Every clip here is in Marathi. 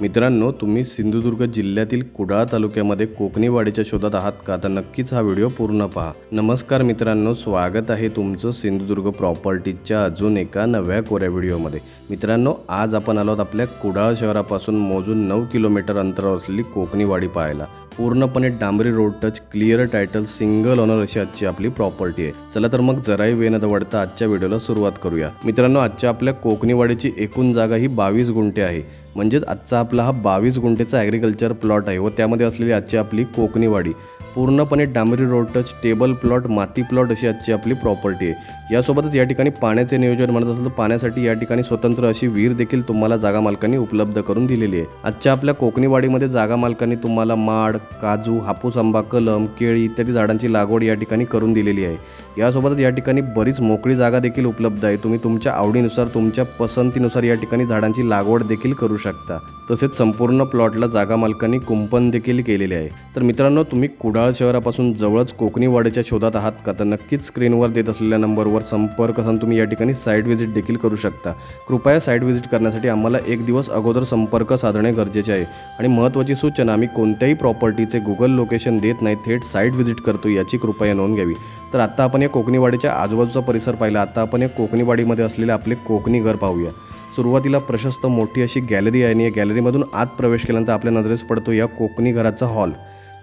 मित्रांनो तुम्ही सिंधुदुर्ग जिल्ह्यातील कुडाळ तालुक्यामध्ये कोकणीवाडीच्या शोधात आहात का? तर नक्कीच हा व्हिडिओ पूर्ण पहा. नमस्कार मित्रांनो स्वागत आहे तुमचं सिंधुदुर्ग प्रॉपर्टीच्या अजून एका नव्या कोऱ्या व्हिडिओमध्ये. मित्रांनो आज आपण आलो आहोत आपल्या कुडाळ शहरापासून मोजून नऊ किलोमीटर अंतरावर असलेली कोकणीवाडी पाहायला. पूर्णपणे डांबरी road touch clear title single owner अशी आजची आपली प्रॉपर्टी आहे. चला तर मग जराही वेळ न दवडता आजच्या व्हिडिओला सुरुवात करूया. मित्रांनो आजच्या आपल्या कोकणीवाडीची एकूण जागा ही बावीस गुंठे आहे. म्हणजेच आजचा आपला हा बावीस गुंठेचा ॲग्रिकल्चर प्लॉट आहे व त्यामध्ये असलेली आजची आपली कोकणीवाडी पूर्णपणे डांबरी रोड टच टेबल प्लॉट माती प्लॉट अशी आजची आपली प्रॉपर्टी आहे. यासोबतच या ठिकाणी पाण्याचे नियोजन म्हणत असेल तर पाण्यासाठी या ठिकाणी स्वतंत्र अशी विहीर देखील तुम्हाला जागा मालकांनी उपलब्ध करून दिलेली आहे. आजच्या आपल्या कोकणीवाडीमध्ये जागा मालकांनी तुम्हाला माड काजू हापूस आंबा कलम केळी इत्यादी झाडांची लागवड या ठिकाणी करून दिलेली आहे. यासोबतच या ठिकाणी बरीच मोकळी जागा देखील उपलब्ध आहे. तुम्ही तुमच्या आवडीनुसार तुमच्या पसंतीनुसार या ठिकाणी झाडांची लागवड देखील करू शकता. तसेच संपूर्ण प्लॉटला जागा मालकांनी कुंपण देखील केलेले आहे. तर मित्रांनो तुम्ही कुडाळ शहरापासून जवळच कोकणीवाडीच्या शोधात आहात का? तर नक्कीच स्क्रीनवर देत असलेल्या नंबरवर संपर्क साधून तुम्ही या ठिकाणी साईट व्हिजिट देखील करू शकता. कृपया साईट व्हिजिट करण्यासाठी आम्हाला एक दिवस अगोदर संपर्क साधणे गरजेचे आहे. आणि महत्त्वाची सूचना आम्ही कोणत्याही प्रॉपर्टीचे गुगल लोकेशन देत नाही थेट साईट व्हिजिट करतो याची कृपया नोंद घ्यावी. तर आत्ता आपण या कोकणीवाडीच्या आजूबाजूचा परिसर पाहिला. आता आपण या कोकणीवाडीमध्ये असलेले आपले कोकणी घर पाहूया. सुरुवातीला प्रशस्त मोठी अशी गॅलरी आहे आणि या गॅलरीमधून आत प्रवेश केल्यानंतर आपल्या नजरेस पडतो या कोकणी घराचा हॉल.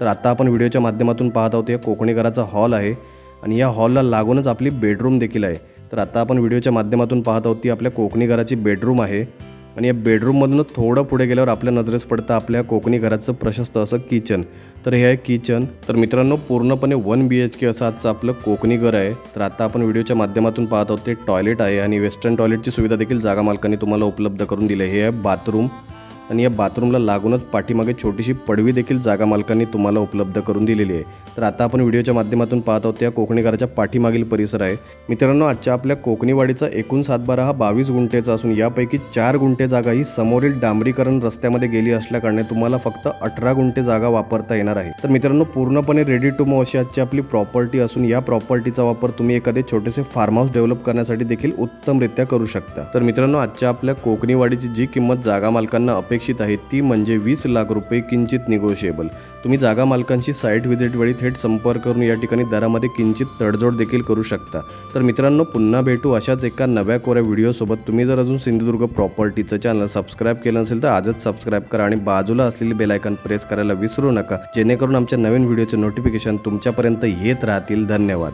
तर आता आपण व्हिडिओच्या माध्यमातून पाहत आहोत या कोकणी घराचा हॉल आहे आणि या हॉलला लागूनच आपली बेडरूम देखील आहे. तर आता आपण व्हिडिओच्या माध्यमातून पाहत आहोत ती आपल्या कोकणी घराची बेडरूम आहे आणि या बेडरूममधूनच थोडं पुढे गेल्यावर आपल्या नजरेस पडतं आपल्या कोकणी घराचं प्रशस्त असं किचन. तर हे आहे किचन. तर मित्रांनो पूर्णपणे वन बी एच के असं आजचं आपलं कोकणी घर आहे. तर आता आपण व्हिडिओच्या माध्यमातून पाहत आहोत ते टॉयलेट आहे आणि वेस्टर्न टॉयलेटची सुविधा देखील जागा मालकाने तुम्हाला उपलब्ध करून दिली हे आहे बाथरूम. आणि या बाथरूमला लागूनच पाठीमागे छोटीशी पडवी देखील जागा मालकांनी तुम्हाला उपलब्ध करून दिलेली आहे. तर आता आपण व्हिडिओच्या माध्यमातून पाहत आहोत त्या कोकणी घराच्या पाठीमागील परिसर आहे. मित्रांनो आजच्या आपल्या कोकणीवाडीचा एकूण सातबारा हा बावीस गुंठेचा असून यापैकी चार गुंठे जागा ही समोरील डांबरीकरण रस्त्यामध्ये गेली असल्याकारणे तुम्हाला फक्त अठरा गुंठे जागा वापरता येणार आहे. तर मित्रांनो पूर्णपणे रेडी टू मूव अशी आजची आपली प्रॉपर्टी असून या प्रॉपर्टीचा वापर तुम्ही एखादे छोटेसे फार्म हाऊस डेव्हलप करण्यासाठी देखील उत्तमरित्या करू शकता. तर मित्रांनो आजच्या आपल्या कोकणीवाडीची जी किंमत जागा मालकांना अपेक्षा अपेक्षित आहे. ती म्हणजे वीस लाख रुपये किंचित निगोशिएबल तुम्ही जागा मालकांशी साईट व्हिजिट वेळी थेट संपर्क करून या ठिकाणी दरामध्ये किंचित तडजोड देखील करू शकता. तर मित्रांनो पुन्हा भेटू अशाच एका नव्या कोऱ्या व्हिडिओसोबत तुम्ही जर अजून सिंधुदुर्ग प्रॉपर्टीचं चॅनल सबस्क्राईब केलं नसेल तर आजच सबस्क्राईब करा आणि बाजूला असलेली बेलायकन प्रेस करायला विसरू नका. जेणेकरून आमच्या नवीन व्हिडिओचे नोटिफिकेशन तुमच्यापर्यंत येत राहतील. धन्यवाद.